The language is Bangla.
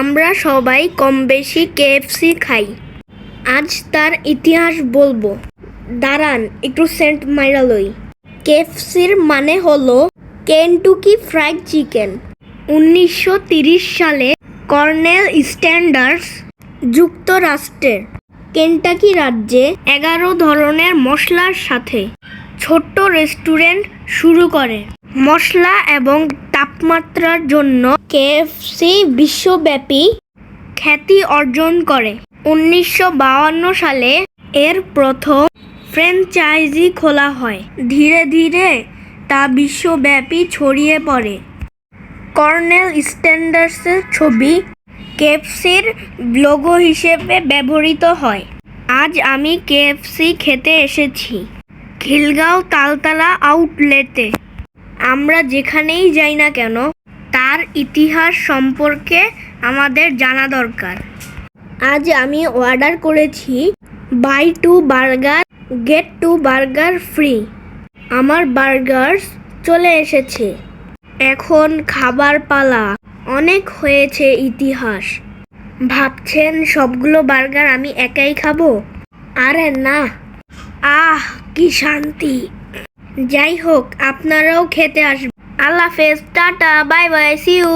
আমরা সবাই কম বেশি কেএফসি খাই। আজ তার ইতিহাস বলব। দাঁড়ান, একটু সেন্ট মাইরালই কেএফসির মানে হলো কেনটুকি ফ্রাইড চিকেন। উনিশশো সালে কর্নেল স্ট্যান্ডার্স যুক্তরাষ্ট্রের কেন্টাকি রাজ্যে এগারো ধরনের মশলার সাথে ছোট্ট রেস্টুরেন্ট শুরু করে। মশলা এবং তাপমাত্রার জন্য কেএফসি বিশ্বব্যাপী খ্যাতি অর্জন করে। উনিশশো সালে এর প্রথম ফ্র্যাঞ্চাইজি খোলা হয়। ধীরে ধীরে তা বিশ্বব্যাপী ছড়িয়ে পড়ে। কর্নেল স্ট্যান্ডার্সের ছবি কেএফসির লোগো হিসেবে ব্যবহৃত হয়। আজ আমি কেএফসি খেতে এসেছি। খিলগাঁও তালতলা আউটলেটে আমরা যেখানেই যাই না কেন, তার ইতিহাস সম্পর্কে আমাদের জানা দরকার। আজ আমি অর্ডার করেছি buy two burger, get two burger free. আমার বার্গার্স চলে এসেছে। এখন খাবার পালা। অনেক হয়েছে ইতিহাস। ভাবছেন সবগুলো বার্গার আমি একাই খাব? আরে না। আহ, কি শান্তি। যাই হোক আপনারাও খেতে আসবেন। আল্লাহ হাফেজ tata bye bye see you